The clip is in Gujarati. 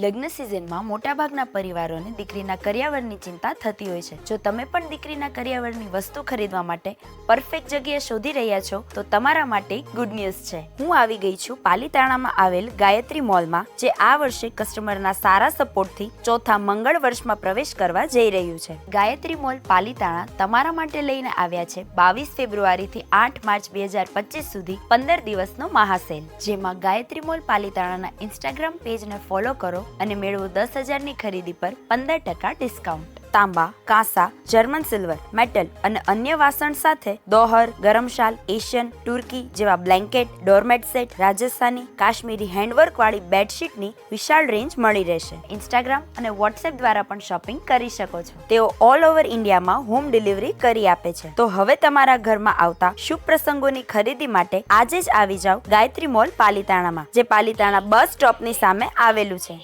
લગ્ન સિઝનમાં મોટાભાગના પરિવારોને દીકરીના કર્યાવરની ચિંતા થતી હોય છે. જો તમે પણ દીકરીના કર્યાવરની વસ્તુ ખરીદવા માટે પરફેક્ટ જગ્યા શોધી રહ્યા છો, તો તમારા માટે ગુડ ન્યૂઝ છે. હું આવી ગઈ છું પાલીતાણામાં આવેલ ગાયત્રી મોલમાં, જે આ વર્ષે કસ્ટમરના સારા સપોર્ટથી ચોથા મંગળ વર્ષમાં પ્રવેશ કરવા જઈ રહ્યું છે. ગાયત્રી મોલ પાલીતાણા તમારા માટે લઈને આવ્યા છે બાવીસ ફેબ્રુઆરીથી આઠ માર્ચ બે હજાર પચીસ સુધી પંદર દિવસનો મહાસેલ. જેમાં ગાયત્રી મોલ પાલીતાણાના ઇન્સ્ટાગ્રામ પેજને ફોલો કરો અને મેળવો દસ હજારની ખરીદી પર પંદર ટકા ડિસ્કાઉન્ટ તાંબા, કાંસા જર્મન સિલ્વર મેટલ અને અન્ય વાસણ સાથે દોહર ગરમશાલ એશિયન તુર્કી જેવા blanket doormat set Rajasthani, Kashmiri handwork વાળી બેડશીટની વિશાળ રેન્જ મળી રહેશે. ઇન્સ્ટાગ્રામ અને વોટ્સએપ દ્વારા પણ શોપિંગ કરી શકો છો. તેઓ ઓલ ઓવર ઇન્ડિયામાં હોમ ડિલિવરી કરી આપે છે. તો હવે તમારા ઘરમાં આવતા શુભ પ્રસંગોની ખરીદી માટે આજે જ આવી જાઓ ગાયત્રી મોલ પાલીતાણામાં, જે પાલીતાણા બસ સ્ટોપની સામે આવેલું છે.